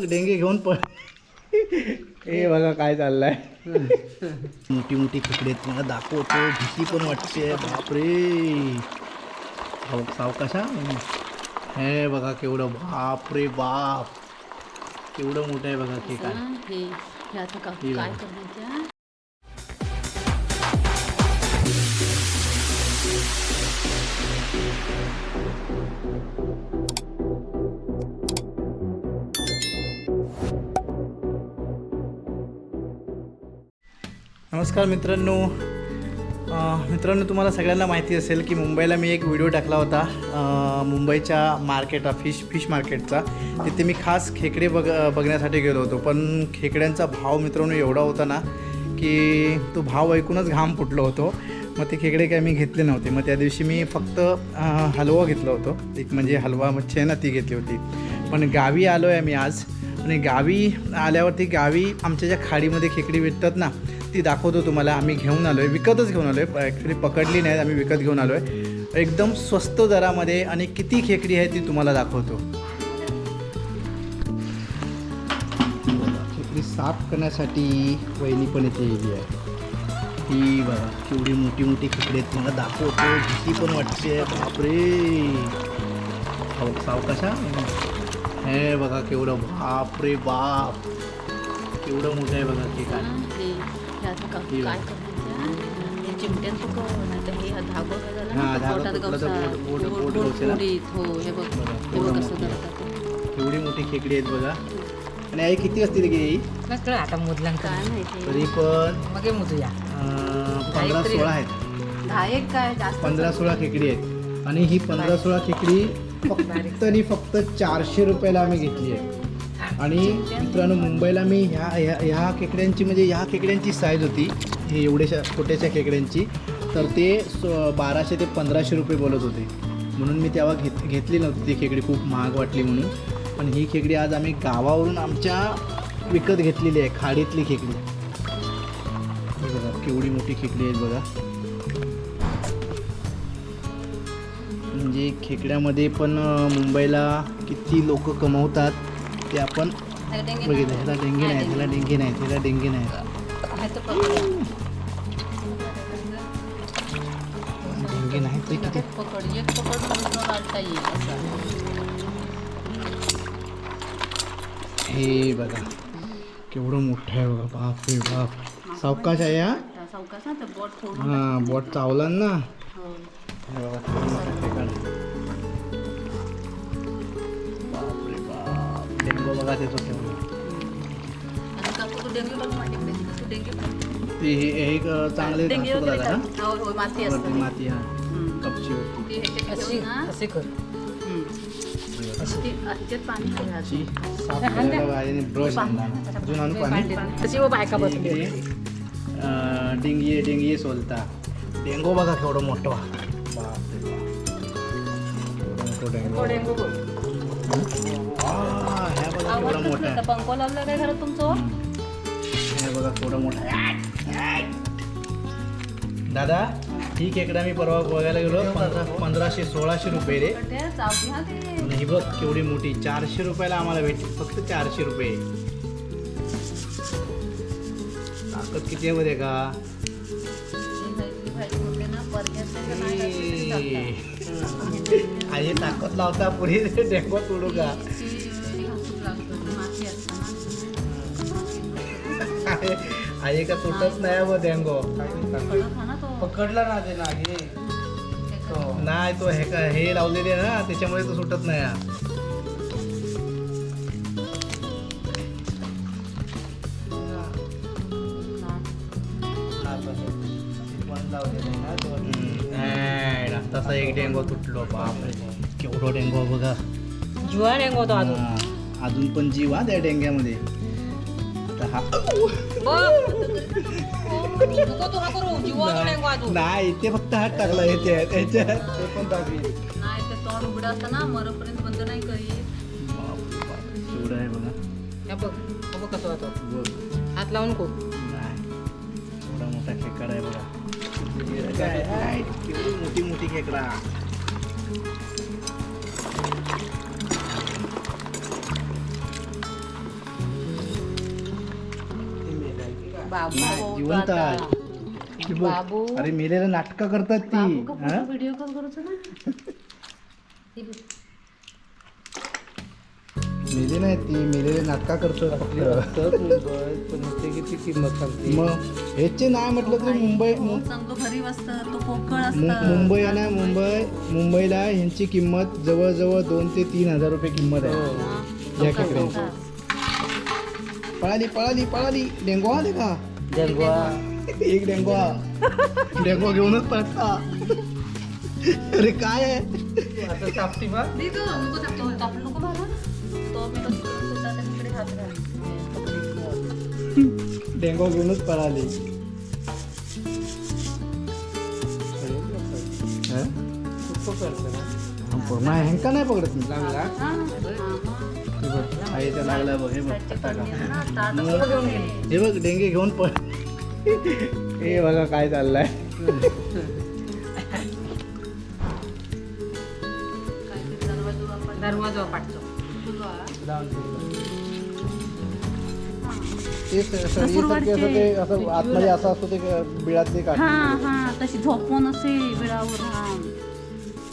डेंगे घेऊन पण हे बघा काय चाललंय. मोठी मोठी खेकडे तुम्हाला दाखवतो. भीती पण वाटते. बापरे. साव सावकाशा हे बघा केवढं बापरे बाप. केवढं मोठं आहे बघा ते काय. नमस्कार मित्रांनो. मित्रांनो तुम्हाला सगळ्यांना माहिती असेल की मुंबईला मी एक व्हिडिओ टाकला होता मुंबईच्या मार्केटला फिश फिश मार्केटचा. तिथे मी खास खेकडे बघ बघण्यासाठी गेलो होतो. पण खेकड्यांचा भाव मित्रांनो एवढा होता ना की तो भाव ऐकूनच घाम फुटलो होतो. मग ते खेकडे काय मी घेतले नव्हते. मग त्या दिवशी मी फक्त हलवा घेतला होतो. एक म्हणजे हलवा मच्छी आहे ना ती घेतली होती. पण गावी आलो आहे मी आज. आणि गावी आल्यावरती गावी आमच्या ज्या खाडीमध्ये खेकडी भेटतात ना ती दाखवतो तुम्हाला. आम्ही घेऊन आलो आहे विकतच घेऊन आलो आहे ॲक्च्युली पकडली नाही आम्ही विकत घेऊन आलो आहे एकदम स्वस्त दरामध्ये आणि किती खेकडी आहे ती तुम्हाला दाखवतो. खेकडी साफ करण्यासाठी वहिनी पण इथे येली आहे. ही बघा केवढी मोठी मोठी खेकडी आहेत. तुम्हाला दाखवतो भीती पण वाटते बापरे! साव सावकाशा हे बघा केवढं बापरे बाप. केवढं मोठं आहे बघा ते काय. हे कसं मोठं. खेकडी आहेत बघा. आणि आई किती असतील की आता माहिती? तरी पण मग मोजूया. अं, पंधरा सोळा आहेत. पंधरा सोळा खेकडी आहेत. आणि ही पंधरा सोळा खेकडी फक्त आणि फक्त चारशे रुपयाला आम्ही घेतली आहे. आणि मित्रांनो मुंबईला मी ह्या ह्या ह्या खेकड्यांची म्हणजे ह्या खेकड्यांची साईज होती. हे एवढ्याशा छोट्याशा खेकड्यांची. तर ते सो बाराशे ते पंधराशे रुपये बोलत होते. म्हणून मी तेव्हा घेत घेतली नव्हती ती खेकडी. खूप महाग वाटली म्हणून. पण ही खेकडी आज आम्ही गावावरून आमच्या विकत घेतलेली आहे. खाडीतली खेकडी. बघा केवढी मोठी खेकडी आहे बघा. म्हणजे खेकड्यामध्ये पण मुंबईला किती लोक कमवतात ते आपण बघितलं. ह्याला डेंगे नाही ह्याला डेंगे नाही ह्याला डेंगे नाही. हे. डेंगे नाही ते किती पकड एक पकड हे बघा केवढं मोठं आहे बघा बाप रे बाप. सावकाश आहे हा? सावकाश ना बोट हा चावला ना. हे. बघा बघा तू माझ्याकडे तू डेंग्यू बघ. ते हे एक चांगले डेंग्यू घासूक काय? हो, हो, माती वरती असते माती हा. हम्म. कपची होती. ची साफ करायला ब्रश आणला. अजून आणू पाणी? अं, डिंगी डिंगी सोलता. डेंगो बघा केवढं मोठं. बापरे बाप. केवढं मोठं डेंगो आ, बघा केवढं मोठं नाही आहे पंखा लावला काय घरात तुमचं? हे बघा केवढं मोठं. आहे दादा ही खेकडा मी परवा बघायला गेलो. पंधरा पंधराशे सोळाशे रुपये रे. ते चावती हा ते आणि ही बघ केवढी मोठी. चारशे रुपयाला आम्हाला भेटली. फक्त चारशे रुपये. ताकद किती आहे मध्ये का? ही नाही आई ताकद लावता पुढे. डेंगो तोडू का? आई का तुटत नाही मग डेंगो तो. पकडला ना ते नागी ते. नाही तो हे का हे लावलेले आहे ना त्याच्यामुळे तो सुटत नाही हा. तसा एक डेंगो तुटलो बापरे केवढं डेंगो बघा जुवा रेंग होतो अजून. अजून पण जीव हा त्या डेंग्यामध्ये आता हा नको तू हा करू जीवा रेंग अजून नाही ते फक्त हात टाकला येते ते पण टाकली नाही ते तोंड उघडं असतं ना मरपर्यंत बंद नाही करीत केवढं आहे बघा हे बघ हे बघ कसं होतो बघ हात लावून नाही एवढा मोठा खेकडा आहे बघा काय आहे? केवढी मोठी मोठी खेकडा बाबू जिवंत. आहे. बाबू अरे मेलेलं नाटकं करतात ती हा? व्हिडिओ कॉल करूच ना. मेले नाही ती मेलेले नाटकं किती किंमत सांगते मग ह्याचे नाही म्हटलं तरी मुंबई हो, चांगलं भरीव असतं तो पोकळ मु- असतं मुंबई आहे ना मुंबई मुंबईला ह्यांची किंमत जवळजवळ दोन ते तीन हजार रुपये किंमत आहे या खेकड्यांची. चौकात. पळाली पळाली पळाली डेंगू आले का जंगवा एक डेंगवा डेंगवा घेऊनच पळता अरे काय आहे आता चापटी बा। दे गं, नको ते- तो आपलं नको मारू. तो मी बघतो, तो त्याच्या तिकडे हात घाल. डेंगवा घेऊनच पळाली हं? पूर्ण ह्यांका नाही पकडत? मी लागला हा, हा, हे बघ. आईचा लागला बघ हे बघ. हे बघ डेंगे घेऊन पळ. हे बघा काय चाललंय. काहीतरी दरवाजा वापरला. दरवाजा पाठतो ते सळीसारखे असं ते असं आतमध्ये असं असतं ते बिळातले हा हा तशी झोपून असे बिळावर हा.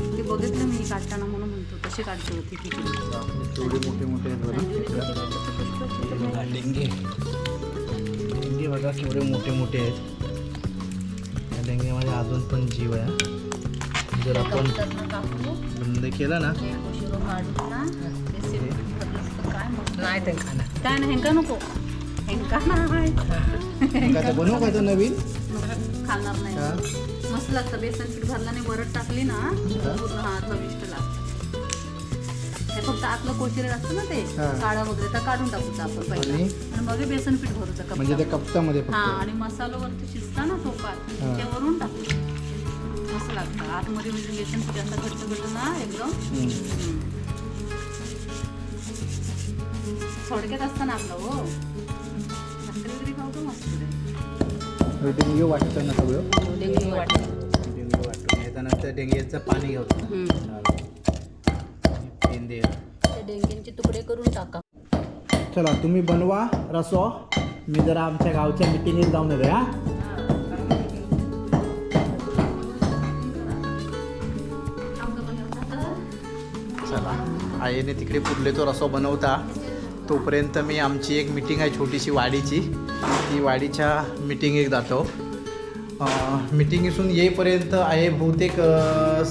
ते बघितलं मी काढताना म्हणून म्हणतो. काढते होती ती केवढे मोठे मोठे आहेत बघा हे डेंगे. डेंगे बघा केवढे मोठे मोठे आहेत. या डेंग्यामध्ये अजून पण जीव आहे जर आपण बंद केला ना. हे नाही काय नाही हेंका नको. हेंका नाही. बनवू काय तो नवीन? खाणार हा? नाही मस्त लागतं बेसन पीठ भरलं नाही वरट टाकली ना पूर्ण हा चविष्ट लागतं. हे फक्त आपलं कोशिरे असतं ना ते हा. काळं वगैरे तर काढून टाकूचं आपण पहिलं. आणि? आणि मग हे बेसन पीठ भरूचं म्हणजे त्या. कप्तामध्ये हा फक्त आणि मसाला वरती शिजता ना टोपात हा. ते वरून टाकू मस्त लागतं. आतमध्ये म्हणजे बेसन पीठ असं घट्ट घट्ट ना एकदम. हम्म. थोडक्यात असतं ना आपलं हो. भाकरी वगैरे खाऊ का मस्त हे डेंग्यू वाटतं ना सगळं? डेंग्यू वाटतं. डेंग्यू वाटतं. याच्यानंतर डेंग्यूचं पाणी घ्यावं ते डेंग्यांचे तुकडे करून टाका. चला तुम्ही बनवा रसो. मी जरा आमच्या गावच्या मिटिंगेत जाऊन येतो हा. चला आईने तिकडे पुरले तो रसो बनवता. तोपर्यंत मी आमची एक मिटिंग आहे छोटीशी वाडीची. ती वाडीच्या मिटिंगेक जातो. मिटिंग इसून येईपर्यंत आहे बहुतेक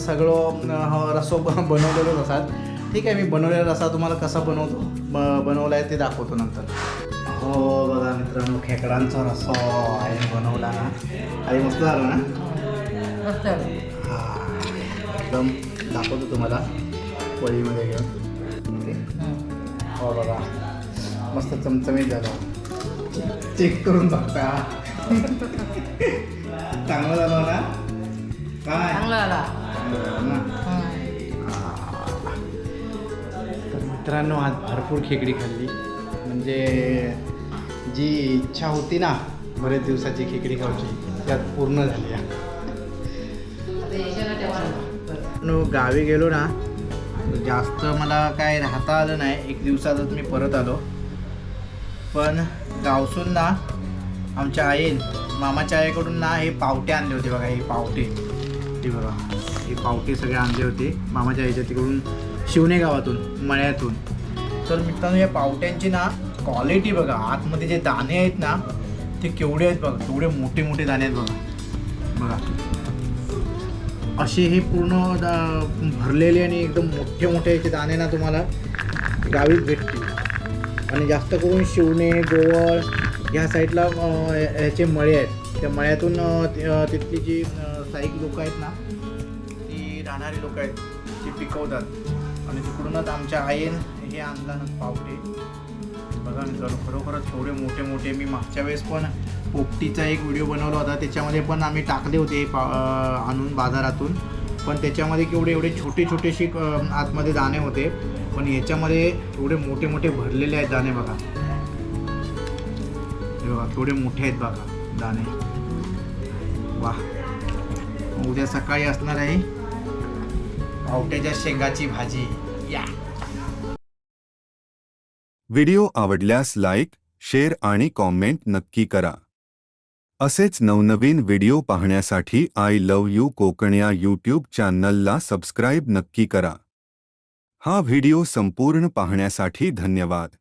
सगळं रसो बनवलेलोच असतात. ठीक आहे मी बनवलेला रसा तुम्हाला कसा बनवतो? ब बनवला आहे ते दाखवतो नंतर. हो बघा मित्रांनो खेकडांचा रसो आहे बनवला ना. आई मस्त झाला ना? मस्त हा एकदम दाखवतो तुम्हाला. पोळीमध्ये घेऊन. ओके. हो बघा. मस्त चमचमीत झालं. चेक करून बघता. चांगलं झालं ना? काय? चांगलं झालं. ना? मित्रांनो आज भरपूर खेकडी खाल्ली. म्हणजे जी इच्छा होती ना बरेच दिवसाची खेकडी खायची त्यात पूर्ण झाली. आहे. गावी गेलो ना जास्त मला काय राहता आलं नाही. एक दिवसातच मी परत आलो. पण गावसून ना आमच्या आईन मामाच्या आईकडून ना हे पावटे आणले होते बघा हे पावटे. हे बघा हे पावटे सगळे आणले होते. मामाच्या आईच्या तिकडून शिवणे गावातून मळ्यातून. तर मित्रांनो या पावट्यांची ना क्वालिटी बघा. आतमध्ये जे दाणे आहेत ना ते केवढे आहेत बघा. केवढे मोठे मोठे दाणे आहेत बघा. बघा. असे हे पूर्ण दा- भरलेले आणि एकदम मोठे मोठे याचे दाणे ना तुम्हाला गावीच भेटतील. आणि जास्त करून शिवणे गोवळ ह्या साईडला ह्याचे मळे आहेत. त्या मळ्यातून तिथली जी स्थायिक लोक आहेत ना ती राहणारी लोक आहेत. ती पिकवतात. आणि तिकडूनच आमच्या आईन हे आणलं पावटे बघा मित्रांनो खरोखरच एवढे मोठे मोठे मी मागच्या वेळेस पण पोपटीचा एक व्हिडिओ बनवला होता. त्याच्यामध्ये पण आम्ही टाकले होते पा आणून बाजारातून. पण त्याच्यामध्ये केवढे एवढे छोटे छोटेसे आतमध्ये दाणे होते. पण याच्यामध्ये एवढे मोठे मोठे भरलेले आहेत दाणे बघा. हे बघा थोडे मोठे आहेत बघा दाणे. वा उद्या सकाळी असणार आहे. आवट्याच्या शेंगाची भाजी. या. व्हिडिओ आवडल्यास लाईक शेअर आणि कॉमेंट नक्की करा. असेच नवनवीन व्हिडिओ पाहण्यासाठी आय लव यू कोकण या यूट्यूब चॅनलला सबस्क्राईब नक्की करा. हा व्हिडिओ संपूर्ण पाहण्यासाठी धन्यवाद.